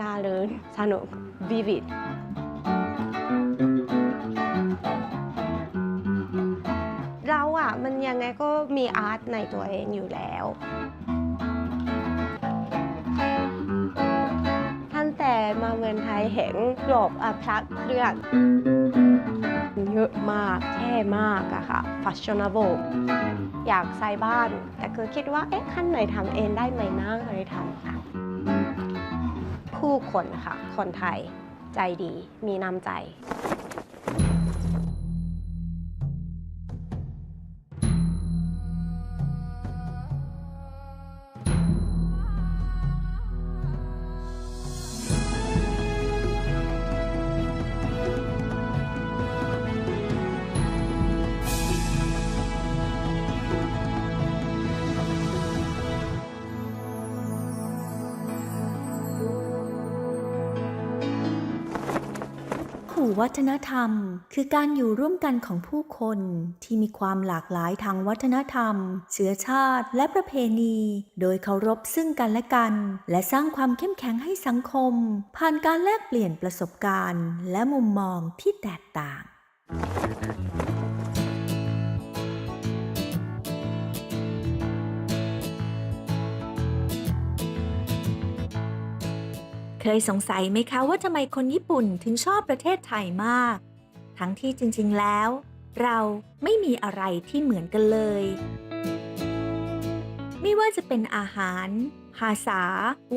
ลาเริงสนุกวิวิดเราอะมันยังไงก็มีอาร์ตในตัวเองอยู่แล้วตั้งแต่มาเมืองไทยเห็นกรอบอพระเลือดเยอะมากเท่มากอะค่ะ fashionable อยากใส่บ้าน แต่คือคิดว่า เอ๊ะขั้นไหนทำเองได้ไหมนะก็เลยทำค่ะ ผู้คนค่ะ คนไทยใจดี มีน้ำใจ หูวัฒนธรรม คือการอยู่ร่วมกันของผู้คนที่มีความหลากหลายทางวัฒนธรรม เชื้อชาติและประเพณี โดยเคารพซึ่งกันและกัน และสร้างความเข้มแข็งให้สังคม ผ่านการแลกเปลี่ยนประสบการณ์ และมุมมองที่แตกต่าง เคยสงสัยไหมคะว่าทำไมคนญี่ปุ่นถึงชอบประเทศไทยมาก ทั้งที่จริงๆแล้ว เราไม่มีอะไรที่เหมือนกันเลย ไม่ว่าจะเป็นอาหาร ภาษา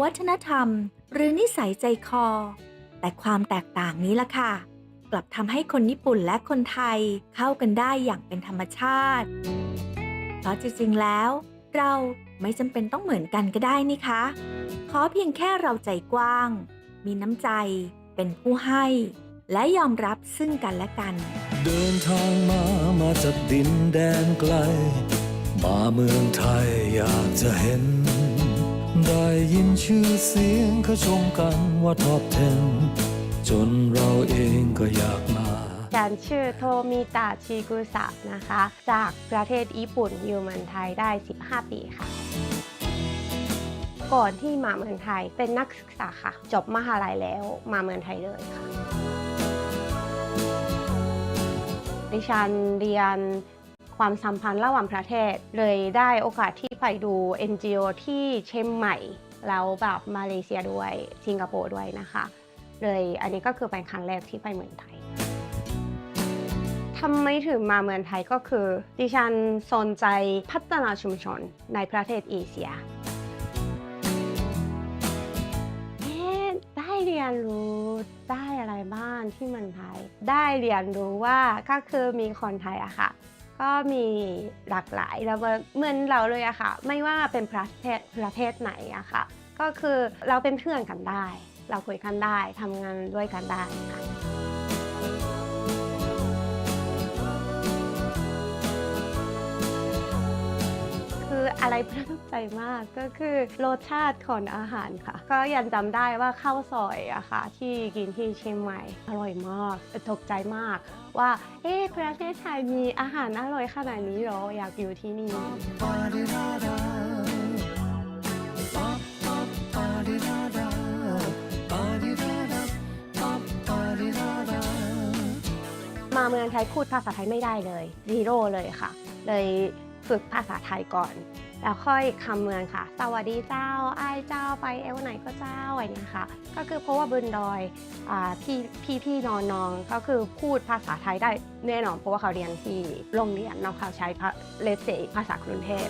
วัฒนธรรม หรือนิสัยใจคอ แต่ความแตกต่างนี้ล่ะค่ะ กลับทำให้คนญี่ปุ่นและคนไทยเข้ากันได้อย่างเป็นธรรมชาติ เพราะจริงๆแล้ว เรา ไม่จำเป็นต้องเหมือนกันก็ได้นี่คะ ขอเพียงแค่เราใจกว้าง มีน้ำใจ เป็นผู้ให้ และยอมรับซึ่งกันและกัน เดินทางมามาจากดินแดนไกล มาเมืองไทยอยากจะเห็น ได้ยินชื่อเสียงเขาชมกันว่าท็อป10จนเราเองก็อยากมา การชื่อโทมิตะชิกุสะนะคะ จากประเทศญี่ปุ่นอยู่เมืองไทยได้ 15 ปีค่ะ ก่อนที่มาเมืองไทยเป็นนักศึกษาค่ะ จบมหาลัยแล้วมาเมืองไทยเลยค่ะ ดิฉันเรียนความสัมพันธ์ระหว่างประเทศ เลยได้โอกาสที่ไปดู NGO ที่เชียงใหม่ แล้วแบบมาเลเซียด้วยสิงคโปร์ด้วยนะคะ เลยอันนี้ก็คือเป็นครั้งแรกที่ไปเมืองไทยำไมถึงมาเมืองไทยก็คือ ดิฉันสนใจพัฒนาชุมชนในประเทศเอเชียได้เรียนรู้ได้อะไรบ้างที่เมืองไทย ได้เรียนรู้ว่าก็คือมีคนไทยอะค่ะ ก็มีหลากหลายแล้วเหมือนเราเลยอะค่ะ ไม่ว่าเป็นประเทศประเทศไหนอะค่ะ ก็คือเราเป็นเพื่อนกันได้ เราคุยกันได้ทำงานด้วยกันได้ค่ะ อะไรประทับใจมากก็คือรสชาติของอาหารค่ะ ก็ยังจำได้ว่าข้าวซอยอะค่ะ ที่กินที่เชียงใหม่ อร่อยมากตกใจมาก ว่า เอ๊ะประเทศไทยมีอาหารอร่อยขนาดนี้เหรออยากอยู่ที่นี่ มาเมืองไทยพูดภาษาไทยไม่ได้เลย ซีโร่เลยค่ะ เลยฝึกภาษาไทยก่อน แล้วค่อยคำเมืองค่ะ สวัสดีเจ้าไอ้เจ้าไปเอวไหนก็เจ้าอะไรเงี้ยค่ะ ก็คือเพราะว่าบนดอยอพี่พี่พี่นอนนองก็คือพูดภาษาไทยได้แน่นอนเพราะว่าเขาเรียนที่โรงเรียนเนาะเขาใช้เลเซภาษากรุงเทพ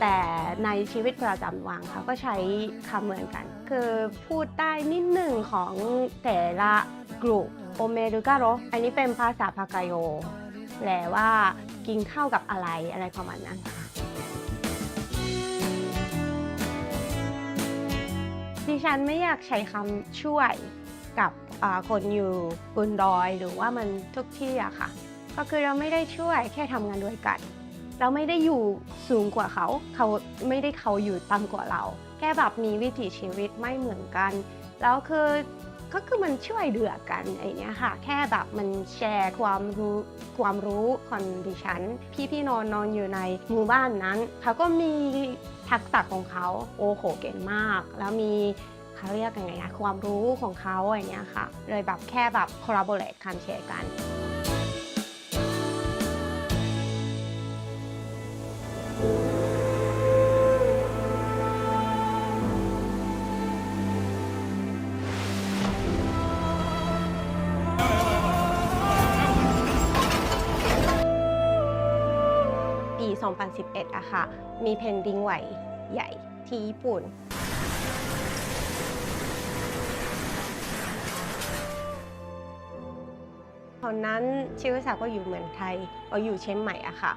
แต่ในชีวิตประจำวันเขาก็ใช้คำเหมือนกัน คือพูดได้นิดหนึ่งของแต่ละกลุ่มโอเมรุกาโรอันนี้เป็นภาษาพากาโยแปลว่า กินข้าวกับอะไรอะไรประมาณนั้นค่ะดิฉันไม่อยากใช้คำช่วยกับคนอยู่บนดอยหรือว่ามันทุกที่อะค่ะ ก็คือเราไม่ได้ช่วยแค่ทำงานด้วยกัน เราไม่ได้อยู่สูงกว่าเขา เขาไม่ได้เขาอยู่ต่ำกว่าเรา แค่แบบมีวิถีชีวิตไม่เหมือนกัน แล้วคือ ก็คือมันช่วยเหลือกันไอเนี้ยค่ะ แค่แบบมันแชร์ความรู้ความรู้ของดิฉัน พี่พี่นอนนอนอยู่ในหมู่บ้านนั้นเขาก็มีทักษะของเขาโอ้โหเก่งมาก แล้วมีเขาเรียกยังไงอะความรู้ของเขาอย่างเงี้ยค่ะ เลยแบบแค่แบบ collaborate กันแชร์กัน ค่ะ มีแผ่นดินไหวใหญ่ที่ญี่ปุ่น ตอนนั้นชิวสาก็อยู่เมืองไทยก็อยู่เชียงใหม่อะค่ะ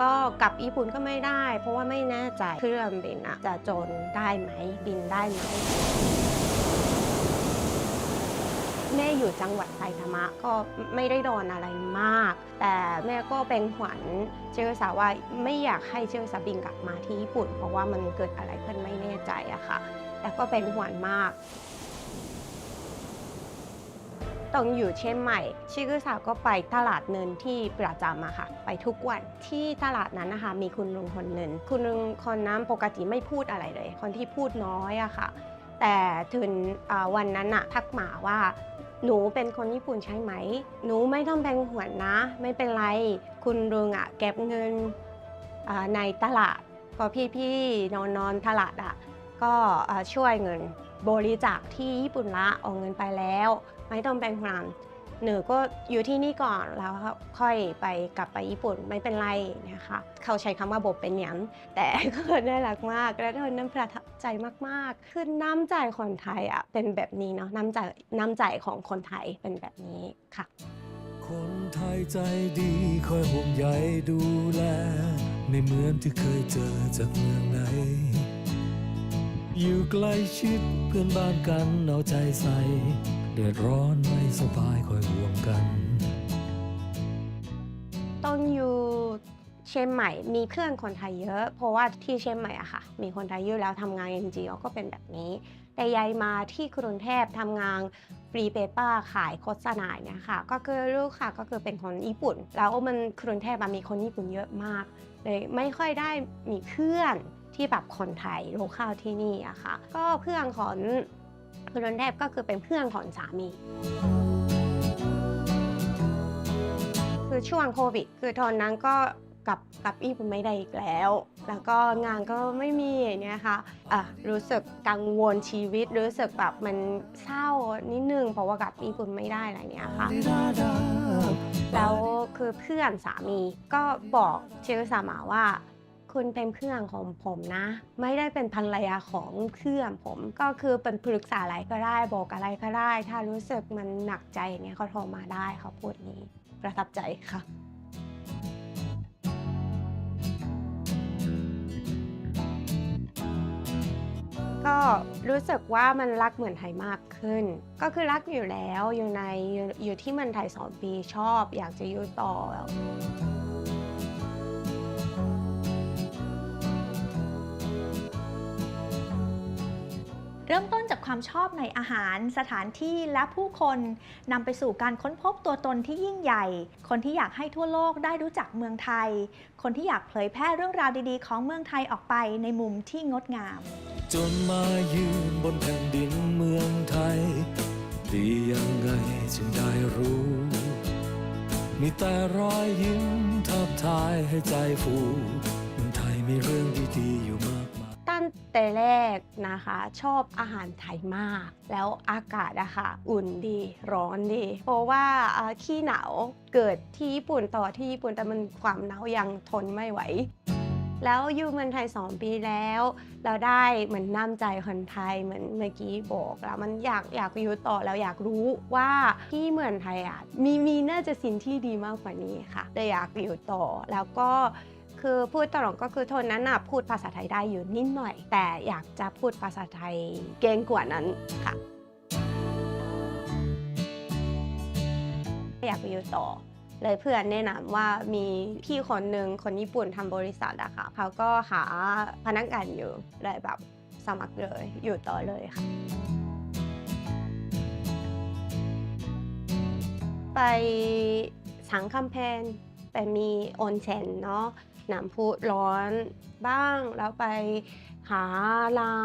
ก็กลับญี่ปุ่นก็ไม่ได้ เพราะว่าไม่แน่ใจเครื่องบินอะจะจนได้ไหมบินได้ไหม แม่อยู่จังหวัดไซตามะก็ไม่ได้โดนอะไรมาก แต่แม่ก็เป็นหวันเจอสาว่าไม่อยากให้เจอสาบินกลับมาที่ญี่ปุ่น เพราะว่ามันเกิดอะไรขึ้นไม่แน่ใจอะค่ะ แต่ก็เป็นหวันมากตอนอยู่เชียงใหม่ชิคุสาวก็ไปตลาดเนินที่ประจำอะค่ะ ไปทุกวันที่ตลาดนั้นนะคะ มีคุณลุงคนหนึ่งคุณลุงคนนั้นปกติไม่พูดอะไรเลย คนที่พูดน้อยอะค่ะ แต่ถึงวันนั้นอะทักหมาว่า หนูเป็นคนญี่ปุ่นใช่ไหม หนูไม่ต้องเป็นหัวนนะ ไม่เป็นไร คุณลุงอะเก็บเงินในตลาด พอพี่ๆนอนนอนตลาดอะก็ช่วยเงินบริจาคที่ญี่ปุ่นละเอาเงินไปแล้ว ไม่ต้องแปลงห่วน หนูก็อยู่ที่นี่ก่อนแล้วค่อยไปกลับไปญี่ปุ่นไม่เป็นไรนะคะเขาใช้คำว่าบบเป็นหยังแต่ก็น่ารักมากและตอนนั้นประทับใจมากๆคือน้ำใจคนไทยอะเป็นแบบนี้เนาะน้ำใจน้ำใจของคนไทยเป็นแบบนี้ค่ะ คนไทยใจดีคอยห่วงใยดูแลไม่เหมือนที่เคยเจอจากเมืองไหนอยู่ใกล้ชิดเพื่อนบ้านกันเอาใจใส่ ดือดร้อนไม่สบายคอยห่วงกัน ตอนอยู่เชียงใหม่มีเพื่อนคนไทยเยอะ เพราะว่าที่เชียงใหม่อะค่ะ มีคนไทยเยอะแล้วทำงาน NGO ก็เป็นแบบนี้ แต่ย้ายมาที่กรุงเทพทำงานฟรีเปเปอร์ขายโฆษณาเนี่ยค่ะ ก็คือลูกค่ะก็คือเป็นคนญี่ปุ่น แล้วมันกรุงเทพมันมีคนญี่ปุ่นเยอะมากเลยไม่ค่อยได้มีเพื่อนที่แบบคนไทยโลคาลที่นี่อะค่ะ ก็เพื่อนของ กรุงเทพก็คือเป็นเพื่อนของสามี คือช่วงโควิด คือตอนนั้นก็กลับกลับญี่ปุ่นไม่ได้อีกแล้ว แล้วก็งานก็ไม่มีอย่างเนี่ยค่ะอะรู้สึกกังวลชีวิต รู้สึกแบบมันเศร้านิดนึงเพราะว่ากลับญี่ปุ่นไม่ได้อะไรเนี้ยค่ะ แล้วคือเพื่อนสามีก็บอกเชลสามาว่า คุณเป็นเพื่อนของผมนะ ไม่ได้เป็นภรรยาของเพื่อนผม ก็คือเป็นปรึกษาอะไรก็ได้บอกอะไรก็ได้ ถ้ารู้สึกมันหนักใจอย่างเงี้ยเขาโทรมาได้เขาพูดนี้ประทับใจค่ะก็รู้สึกว่ามันรักเหมือนไทยมากขึ้น ก็คือรักอยู่แล้วอยู่ในอยู่ที่มืองไทยสองปีชอบ อยากจะอยู่ต่อ เริ่มต้นจากความชอบในอาหาร สถานที่และผู้คนนำไปสู่การค้นพบตัวตนที่ยิ่งใหญ่ คนที่อยากให้ทั่วโลกได้รู้จักเมืองไทย คนที่อยากเผยแพร่เรื่องราวดีๆ ของเมืองไทยออกไปในมุมที่งดงาม จนมายืนบนแผ่นดินเมืองไทย ดียังไงจึงได้รู้ มีแต่รอยยิ้มทับทายให้ใจฟูเมืองไทยมีเรื่องดีๆอยู่มาก ตั้งแต่แรกนะคะ ชอบอาหารไทยมาก แล้วอากาศอะค่ะอุ่นดีร้อนดี เพราะว่าขี้หนาวเกิดที่ญี่ปุ่นต่อที่ญี่ปุ่นแต่มันความหนาวยังทนไม่ไหวแล้วอยู่เมืองไทยสองปีแล้ว เราได้เหมือนน้ำใจคนไทยเหมือนเมื่อกี้บอกแล้วมันอยากอยากอยู่ต่อแล้วอยากรู้ว่าที่เมืองไทยอะมีมีน่าจะสิ่งที่ดีมากกว่านี้ค่ะเลยอยากอยู่ต่อแล้วก็ คือพูดตลอดก็คือโทนนั้นนะพูดภาษาไทยได้อยู่นิดหน่อย แต่อยากจะพูดภาษาไทยเก่งกว่านั้นค่ะ อยากไปอยู่ต่อเลยเพื่อนแนะนำว่ามีพี่คนหนึ่งคนญี่ปุ่นทำบริษัทอะค่ะเขาก็หาพนักงานอยู่เลยแบบสมัครเลยอยู่ต่อเลยค่ะ ไปสังคำเพนไปมีออนเซ็นเนาะ น้ำพุร้อนบ้าง แล้วไปหาร้า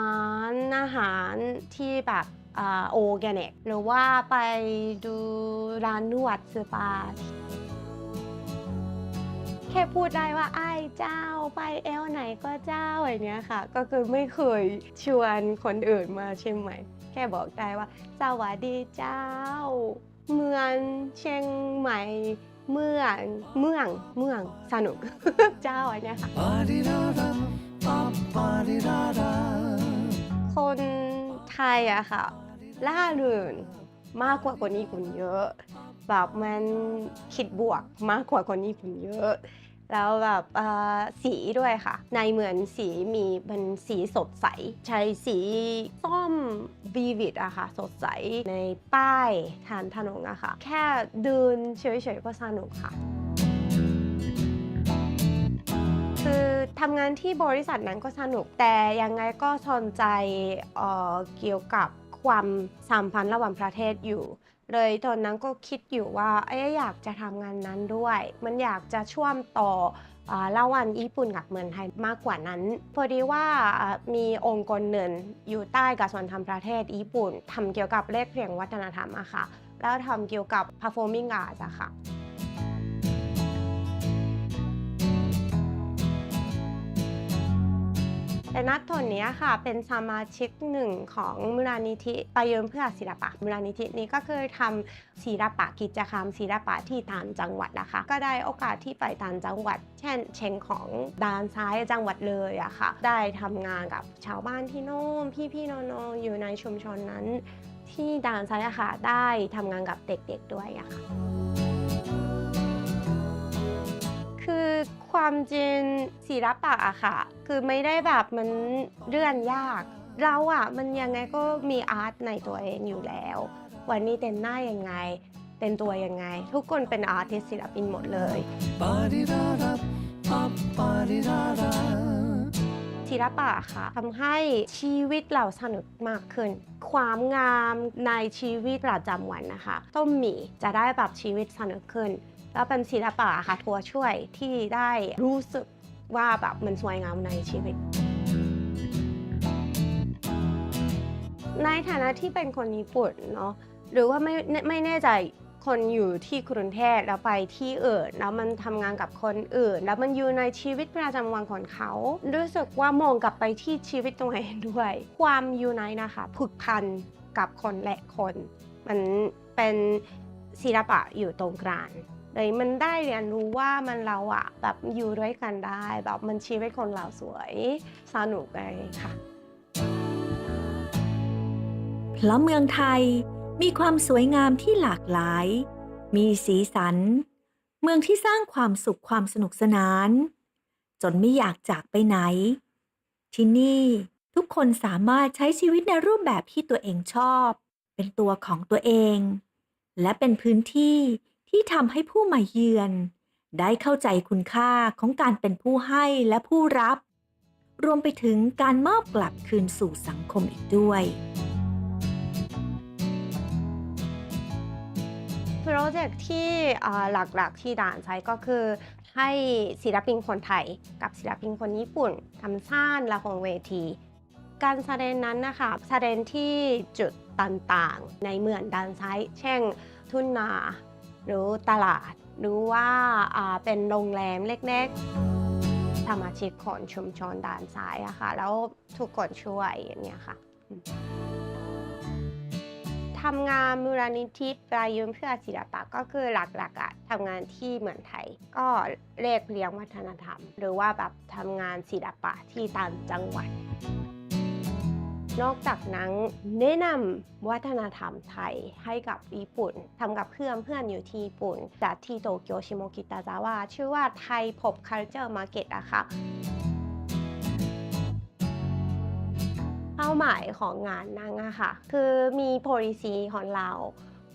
นอาหารที่แบบโอแกนิกหรือว่าไปดูร้านนวดสปาแค่พูดได้ว่าไอ้เจ้าไปเอลไหนก็เจ้าอย่างเนี้ยค่ะ ก็คือไม่เคยชวนคนอื่นมาเชียงใหม่ แค่บอกได้ว่าสวัสดีเจ้า เมืองเชียงใหม่ เมืองเมืองเมืองสนุก เจ้าอันเนี้ยค่ะ คนไทยอะค่ะล่าเริงมากกว่าคนญี่ปุ่นเยอะ แบบมันคิดบวกมากกว่าคนญี่ปุ่นเยอะ แล้วแบบสีด้วยค่ะ ในเหมือนสีมีเป็นสีสดใส ใช้สีส้มวีวิดอะค่ะ สดใสในป้ายทานถนนอะค่ะ แค่เดินเฉยๆก็สนุกค่ะ คือทำงานที่บริษัทนั้นก็สนุก แต่ยังไงก็สนใจเเกี่ยวกับความสัมพันธ์ระหว่างประเทศอยู่ เลยตอนนั้นก็คิดอยู่ว่าเอ๊ะอยากจะทำงานนั้นด้วย มันอยากจะช่วมต่ออระหว่างญี่ปุ่นกับเมืองไทยมากกว่านั้น พอดีว่ามีองค์กรหนึ่งอยู่ใต้กระทรวงธรรมประเทศญี่ปุ่นทำเกี่ยวกับเลขเพียงวัฒนธรรมอะค่ะ แล้วทำเกี่ยวกับ performing arts อะค่ะ แต่นัดตอนนี้ค่ะ เป็นสมาชิกหนึ่งของมูลนิธิประโยชน์เพื่อศิลปะมูลนิธินี้ก็คือทำศิลปะกิจกรรมศิลปะที่ต่างจังหวัดนะคะ ก็ได้โอกาสที่ไปต่างจังหวัด เช่น เชียงของดานซ้ายจังหวัดเลยอะค่ะ ได้ทำงานกับชาวบ้านที่โน่นพี่ๆน้องๆอยู่ในชุมชนนั้น ที่ด่านซ้ายอะค่ะได้ทำงานกับเด็กๆด้วยอะค่ะ ความจริงศิลปะอะค่ะ คือไม่ได้แบบมันเลื่อนยาก เราอะมันยังไงก็มีอาร์ตในตัวเองอยู่แล้ว วันนี้เต้นหน้ายังไง เต้นตัวยังไง ทุกคนเป็นอาร์ติสศิลปินหมดเลยศิลปะค่ะทำให้ชีวิตเราสนุกมากขึ้น ความงามในชีวิตประจำวันนะคะ ต้องมีจะได้แบบชีวิตสนุกขึ้น แล้วเป็นศิลปะค่ะทัวช่วยที่ได้รู้สึกว่าแบบมันสวยงามในชีวิต ในฐานะที่เป็นคนญี่ปุ่นเนาะหรือว่าไม่ไม่แน่ใจคนอยู่ที่กรุงเทพแล้วไปที่อื่นแล้วมันทำงานกับคนอื่น แล้วมันอยู่ในชีวิตประจำวันของเขา รู้สึกว่ามองกลับไปที่ชีวิตตัวเองด้วย ความอยู่ในนะคะผูกพันกับคนและคน มันเป็นศิลปะอยู่ตรงกลาง เลยมันได้เรียนรู้ว่ามันเราอะแบบอยู่ด้วยกันได้ แบบมันชีวิตคนเราสวยสนุกเลยค่ะเพราะเมืองไทยมีความสวยงามที่หลากหลาย มีสีสัน เมืองที่สร้างความสุขความสนุกสนาน จนไม่อยากจากไปไหน ที่นี่ทุกคนสามารถใช้ชีวิตในรูปแบบที่ตัวเองชอบ เป็นตัวของตัวเอง และเป็นพื้นที่ ที่ทำให้ผู้มาเยือน ได้เข้าใจคุณค่าของการเป็นผู้ให้และผู้รับ รวมไปถึงการมอบกลับคืนสู่สังคมอีกด้วยโปรเจกต์ที่หลักๆที่ด่านใช้ก็คือให้ศิลปินคนไทย กับศิลปินคนญี่ปุ่นทำสร้างละครเวที การแสดงนั้นนะคะแสดงที่จุดต่างๆ ในเมืองด้านซ้เช่น ทุ่นนา รือตลาดหรือว่าเป็นโรงแรมเล็กๆ สมาชิกของชุมชนด้านซ้ายอะค่ะ แล้วทุกคนช่วยอย่างเงี้ยค่ะทำงานมูลนิธิประยุนเพื่อศิลปะก็คือหลักๆอะทำงานที่เมืองไทย ก็เรียกเลี้ยงวัฒนธรรม หรือว่าแบบทำงานศิลปะที่ต่างจังหวัด นอกจากนั้นแนะนำวัฒนธรรมไทยให้กับญี่ปุ่นทำกับเพื่อนเพื่อนอยู่ที่ญี่ปุ่น จากที่โตเกียวชิโมกิตาซาวะชื่อว่าไทยพบ culture market อะค่ะเป้าหมายของงานนั้นอะค่ะ คือมี policy ของเรา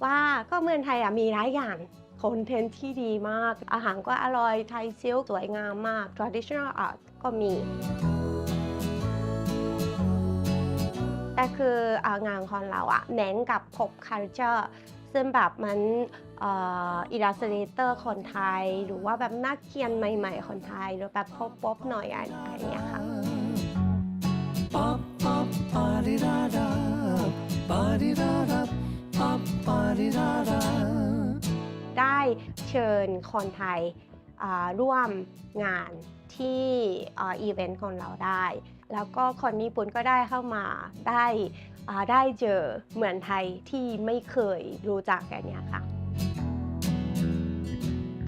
ว่าก็เมืองไทยอะมีหลายอย่างคอนเทนต์ที่ดีมาก อาหารก็อร่อยไทยซิลสวยงามมาก traditional art ก็มี แต่คืองานของเราอะเน้นกับ pop culture ซึ่งแบบมันอิลลัสเ a เตอร์คนไทย หรือว่าแบบนักเขียนใหม่ๆ คนไทย หรือแบบ pop pop หน่อยอะไรอย่างเงี้ยค่ะปั๊บปั๊บปาดิดาดาปาดิดาดาปั๊บปาดิดาดาได้เชิญคนไทยร่วมงานที่อีเวนต์ของเราได้ แล้วก็คนญี่ปุ่นก็ได้เข้ามาได้ได้เจอเหมือนไทยที่ไม่เคยรู้จักกันเนี่ยค่ะ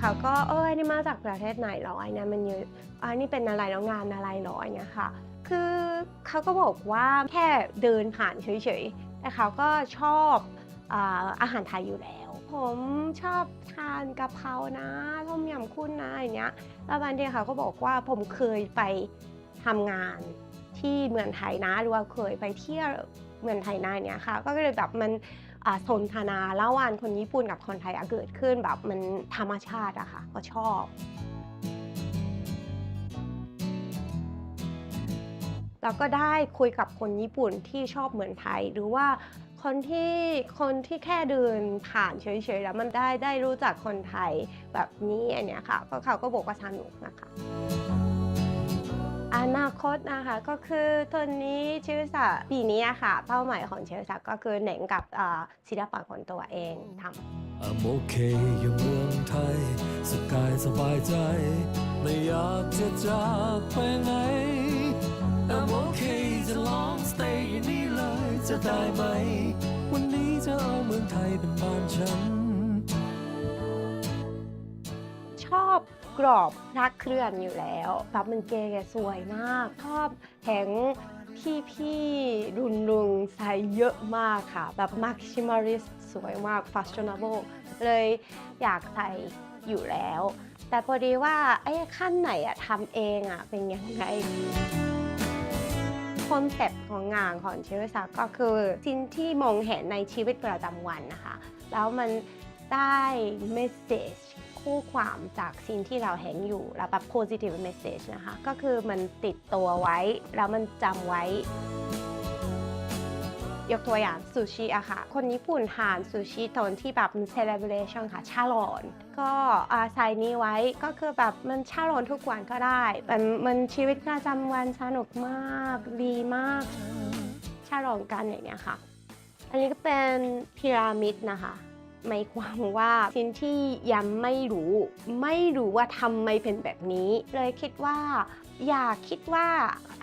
เขาก็เอออันนี่มาจากประเทศไหนหรอไอ้นั่มันเยอะอันนี้เป็นอะไรแล้วงานอะไรหรออย่างเงี้ยค่ะ คือเขาก็บอกว่าแค่เดินผ่านเฉยๆ แต่เขาก็ชอบอาหารไทยอยู่แล้ว ผมชอบทานกะเพรานะต้มยำกุ้งนะอย่างเงี้ยแล้วบางทีเขาก็บอกว่าผมเคยไปทำงาน ที่เมืองไทยนะหรือว่าเคยไปเที่ยวเมืองไทยนะอย่าเนี้ยค่ะ ก็เลยแบบมันสนทนาระหว่างคนญี่ปุ่นกับคนไทยเกิดขึ้นแบบมันธรรมชาติอะค่ะก็ชอบแล้วก็ได้คุยกับคนญี่ปุ่นที่ชอบเหมือนไทย หรือว่าคนที่คนที่แค่เดินผ่านเฉยๆแล้วมันได้ได้รู้จักคนไทยแบบนี้อันเนี้ยค่ะก็เขาก็บอกว่าสนุกนะคะ อนาคตนะคะก็คือตอนนี้ชื่อสะปีนี้อะค่ะ เป้าหมายของเชลสะก็คือเน้นกับอ่าศิลปะของตัวเองทำ I'm okay อยู่เมืองไทยสกายสบายใจ ไม่อยากจะจากไปไหน I'm okay จะ long stay อยู่นี่เลยจะได้ไหม วันนี้จะเอาเมืองไทยเป็นบ้านฉัน กรอบรักเคลื่อนอยู่แล้วแบบมันเก๋สวยมาก ชอบแผงพี่พี่รุนรุงใส่เยอะมากค่ะ แบบ maximalist สวยมาก fashionable เลยอยากใส่อยู่แล้ว แต่พอดีว่าไอ้ขั้นไหนอะทำเองอะเป็นยังไงคอนเซ็ปต์ของงานของชิริซาก็คือสิ่งที่มองเห็นในชีวิตประจำวันนะคะ แล้วมันได้เมสเซจ คู่ความจากสิ่งที่เราเห็นอยู่แล้วแบบ positive message นะคะ ก็คือมันติดตัวไว้ แล้วมันจำไว้ ยกตัวอย่างซูชิอะค่ะ คนญี่ปุ่นทานซูชิตอนที่แบบมัน celebration ค่ะ ชาลอน ก็อาใส่นี้ไว้ก็คือแบบมันชาลอนทุกวันก็ได้ มันมันชีวิตประจำวันสนุกมาก ดีมาก ชาลอนกันอย่างเงี้ยค่ะ อันนี้ก็เป็นพีระมิดนะคะ หมายความว่าสิ่งที่ยังไม่รู้ ไม่รู้ว่าทำไมเป็นแบบนี้ เลยคิดว่า อย่าคิดว่า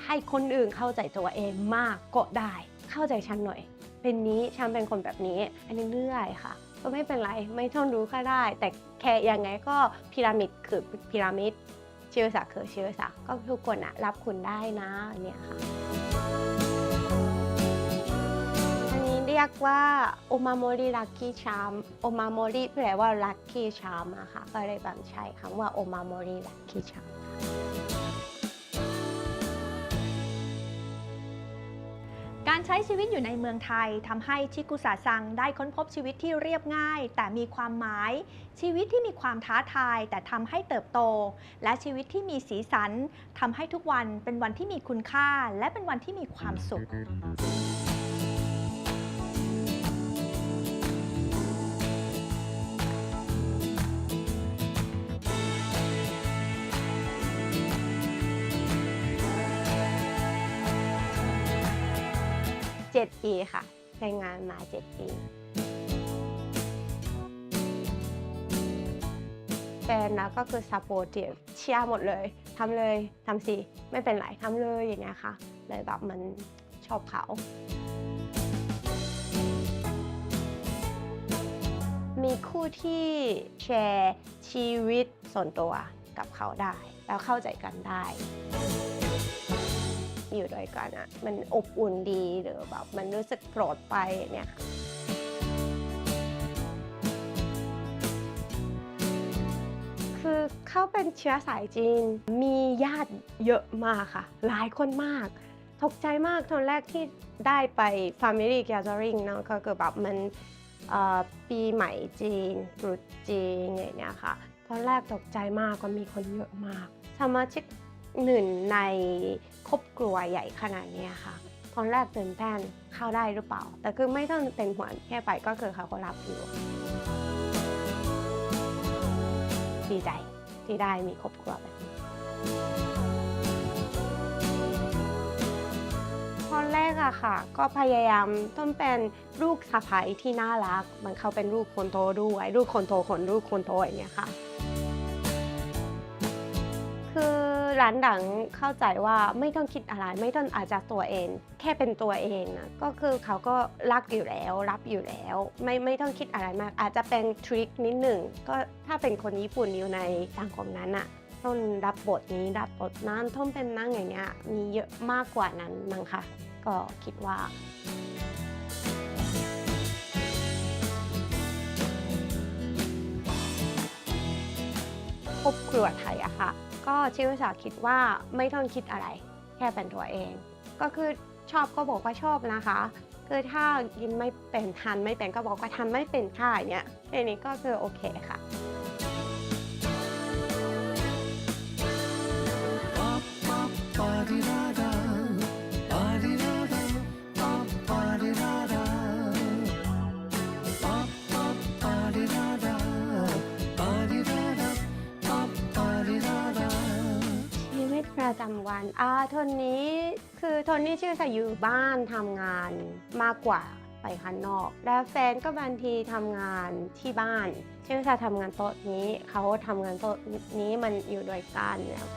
ให้คนอื่นเข้าใจตัวเองมากก็ได้ เข้าใจฉันหน่อย เป็นนี้ฉันเป็นคนแบบนี้ อันนี้เรื่อยค่ะ ก็ไม่เป็นไรไม่ต้องรู้ก็ได้ แต่แค่ยังไงก็พีระมิดคือพีระมิดเชื่อสักคือเชื่อสักก็ทุกคนอะรับคุณได้นะเนี่ยค่ะ เรียกว่าโอมาโมริลักกี้ชามโอมาโมริแปลว่าลัคกี้ชามอะค่ะก็เลยแบบใช้คำว่าโอมาโมริลักกี้ชามการใช้ชีวิตอยู่ในเมืองไทยทำให้ชิกุสะซังได้ค้นพบชีวิตที่เรียบง่าย แต่มีความหมาย ชีวิตที่มีความท้าทาย แต่ทำให้เติบโต และชีวิตที่มีสีสันทำให้ทุกวันเป็นวันที่มีคุณค่า และเป็นวันที่มีความสุข ปีค่ะแต่งงานมา 7 ปี แฟนนะก็คือ supportive เชียร์หมดเลยทำเลยทำสิไม่เป็นไรทำเลยอย่างเงี้ยค่ะเลยแบบมันชอบเขา มีคู่ที่แชร์ชีวิตส่วนตัวกับเขาได้ แล้วเข้าใจกันได้ อยู่ด้วยกันอะมันอบอุ่นดีหรือแบบมันรู้สึกปลอดภัยเนี่ยค่ะคือเขาเป็นเชื้อสายจีน มีญาติเยอะมากค่ะ หลายคนมาก ตกใจมากตอนแรกที่ได้ไป Family Gathering เนอะก็คือแบบมันปีใหม่จีนตรุษจีนอย่างเนี้ยค่ะ ตอนแรกตกใจมากว่ามีคนเยอะมาก สมาชิกหนึ่งใน ครอบครัวใหญ่ขนาดนี้ค่ะ ตอนแรกตื่นเต้นเข้าได้หรือเปล่า แต่คือไม่ต้องเป็นห่วแค่ไปก็คือเขาก็รับอยู่ดีใจที่ได้มีครอบครัวแบบนี้ตอนแรกอะค่ะ ก็พยายามต้องเป็นลูกสะใภ้ที่น่ารักเหมันเขาเป็นลูกคนโตด้วย ลูกคนโตคนลูกคนโตอย่างเงี้ยค่ะ คือร้านดังเข้าใจว่าไม่ต้องคิดอะไรไม่ต้องอาจจะตัวเอง แค่เป็นตัวเองนะก็คือเขาก็รักอยู่แล้วรับอยู่แล้ว ไม่ไม่ต้องคิดอะไรมาก อาจจะเป็นทริคนิดหนึ่งก็ถ้าเป็นคนญี่ปุ่นอยู่ในสังคมนั้นอะต้องรับบทนี้รับบทนั้นต้องเป็นนั่งอย่างเงี้ยมีเยอะมากกว่านั้นมั้งค่ะก็คิดว่าครอบครัวไทยอะค่ะ ก็ชิวสาคิดว่าไม่ต้องคิดอะไร แค่เป็นตัวเอง ก็คือชอบก็บอกว่าชอบนะคะ คือถ้ากินไม่เป็นทานไม่เป็นก็บอกว่าทานไม่เป็นค่ะเนี้ยแค่นี้ก็คือโอเคค่ะชีวิต ประจำวันอ่าทนนี้คือทนนี้ชื่อจะอยู่บ้านทำงานมากกว่าไปข้างนอก แล้วแฟนก็บางทีทำงานที่บ้านชื่อจะทำงานโต๊ะนี้เขาทำงานโต๊ะนี้มันอยู่ด้วยกันแล้ว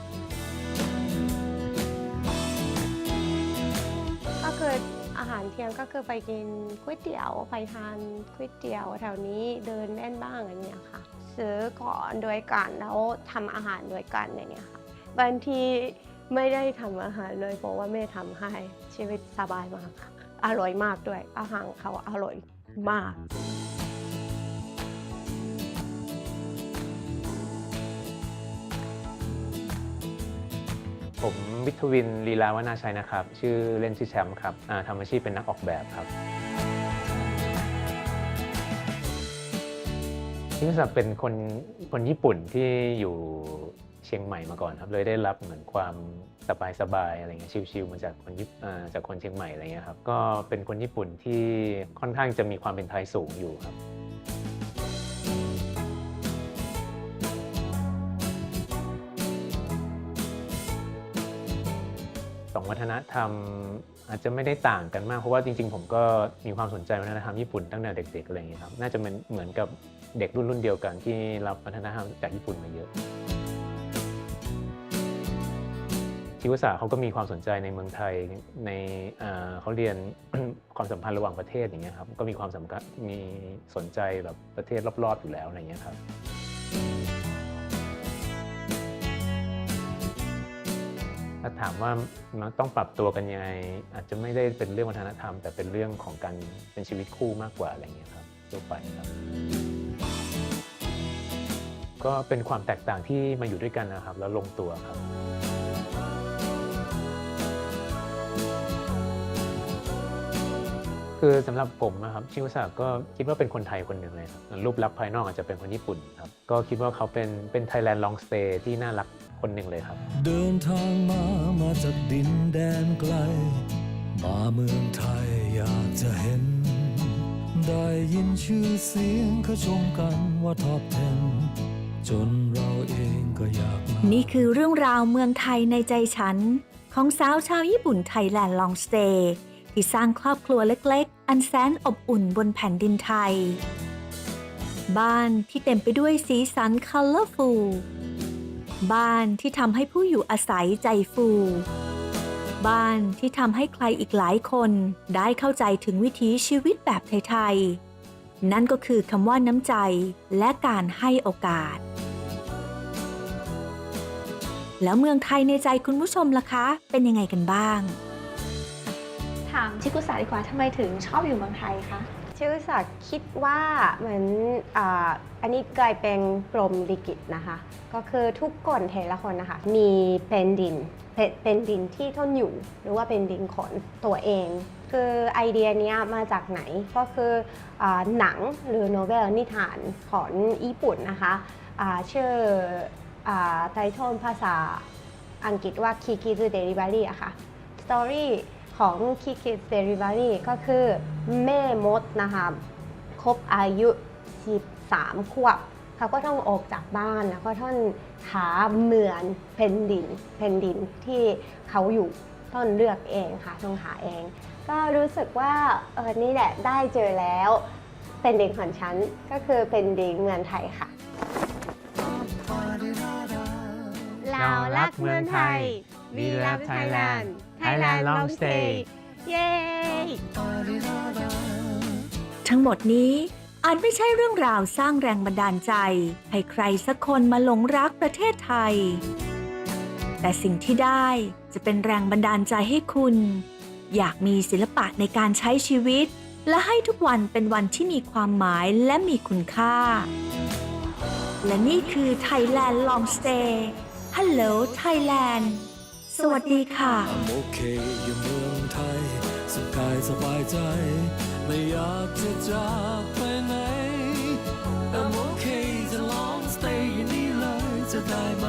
ก็คืออาหารเที่ยงก็คือไปกินก๋วยเตี๋ยวไปทานก๋วยเตี๋ยวแถวนี้เดินเล่นบ้างอย่างเงี้ยค่ะ ซื้อก่อนด้วยกันแล้วทำอาหารด้วยกันอย่างเงี้ยค่ะ บางทีไม่ได้ทำอาหารเลยเพราะว่าแม่ทำให้ชีวิตสบายมากค่ะอร่อยมากด้วย อาหารเขาอร่อยมาก ผมวิทวินลีลาวนาชัยนะครับ ชื่อเล่นชื่อแชมป์ครับอ่าทำอาชีพเป็นนักออกแบบครับที่ศักดิ์เป็นคนคนญี่ปุ่นที่อยู่ เชียงใหม่มาก่อนครับ เลยได้รับเหมือนความสบายสบายๆอะไรเงี้ยชิลๆมาจากคนญี่อ่าจากคนเชียงใหม่อะไรเงี้ยครับก็เป็นคนญี่ปุ่นที่ค่อนข้างจะมีความเป็นไทยสูงอยู่ครับสองวัฒนธรรมอาจจะไม่ได้ต่างกันมาก เพราะว่าจริง ๆ ผมก็มีความสนใจวัฒนธรรมญี่ปุ่นตั้งแต่เด็กๆอะไรอย่างเงี้ยครับน่าจะเหมือนเหมือนกับเด็กรุ่นรุ่นเดียวกันที่รับวัฒนธรรมจากญี่ปุ่นมาเยอะ ชิวสาเขาก็มีความสนใจในเมืองไทยในเขาเรียนความสัมพันธ์ระหว่างประเทศอย่างเงี้ยครับก็มีความสำคัญมีสนใจแบบประเทศรอบๆอยู่แล้วอะไรเงี้ยครับถ้าถามว่ามันต้องปรับตัวกันยังไงอาจจะไม่ได้เป็นเรื่องวัฒนธรรม แต่เป็นเรื่องของการเป็นชีวิตคู่มากกว่าอะไรเงี้ยครับทั่วไปครับ ก็เป็นความแตกต่างที่มาอยู่ด้วยกันนะครับ แล้วลงตัวครับ คือสำหรับผมนะครับชิวสาก็คิดว่าเป็นคนไทยคนหนึ่งเลยครับรูปลักษณ์ภายนอกอาจจะเป็นคนญี่ปุ่นครับก็คิดว่าเขาเป็นเป็น Thailand Long Stay ที่น่ารักคนหนึ่งเลยครับ เดินทางมามาจากดินแดนไกล มาเมืองไทยอยากจะเห็น ได้ยินชื่อเสียงเขาชมกันว่าท็อป10จนเราเองก็อยากมานี่คือเรื่องราวเมืองไทยในใจฉัน ของสาวชาวญี่ปุ่นไทยแลนด์ลองสเตย์ ที่สร้างครอบครัวเล็กๆ อันแสนอบอุ่นบนแผ่นดินไทย บ้านที่เต็มไปด้วยสีสันคัลเลอร์ฟูลบ้านที่ทำให้ผู้อยู่อาศัยใจฟู บ้านที่ทำให้ใครอีกหลายคนได้เข้าใจถึงวิถีชีวิตแบบไทยๆ นั่นก็คือคำว่าน้ำใจและการให้โอกาส แล้วเมืองไทยในใจคุณผู้ชมล่ะคะ เป็นยังไงกันบ้าง ถามชิกุสาดีกว่าทำไมถึงชอบอยู่เมืองไทยคะชื่อสักคิดว่าเหมือนออันนี้กลายเป็นกลมลิกิตนะคะ ก็คือทุกคนเทละคนนะคะ มีเป็นดินเป็นดินที่ทนอยู่ หรือว่าเป็นดินของตัวเอง คือไอเดียนี้มาจากไหนก็คืออหนังหรือโนเวลนิทานของญี่ปุ่นนะคะชื่อไททอลภาษาอังกฤษว่า Kikizu Delivery อะค่ะสตอรี่ ของ Kiki Delivery ก็คือแม่มดนะคะครบอายุ 13 ขวบเขาก็ต้องออกจากบ้านแล้วก็ต้องหาเหมือนเพนดินเพนดินที่เขาอยู่ต้นเลือกเองค่ะต้องหาเอง ก็รู้สึกว่าเออนี่แหละได้เจอแล้วเป็นดิงของฉันก็คือเป็นดิงเมืองไทยค่ะ เรารักเมืองไทย We love Thailand Thailand long stay เย้ ทั้งหมดนี้อาจไม่ใช่เรื่องราวสร้างแรงบันดาลใจ ให้ใครสักคนมาหลงรักประเทศไทย แต่สิ่งที่ได้จะเป็นแรงบันดาลใจให้คุณ อยากมีศิลปะในการใช้ชีวิต และให้ทุกวันเป็นวันที่มีความหมายและมีคุณค่า และนี่คือ Thailand Long Stay Hello Thailand สวัสดีค่ะ I'm okay อยู่เมืองไทยสบกายสบายใจ ไม่อยากจะจากไปไหน I'm okay จะ long stay อยู่นี่เลยจะได้ไหม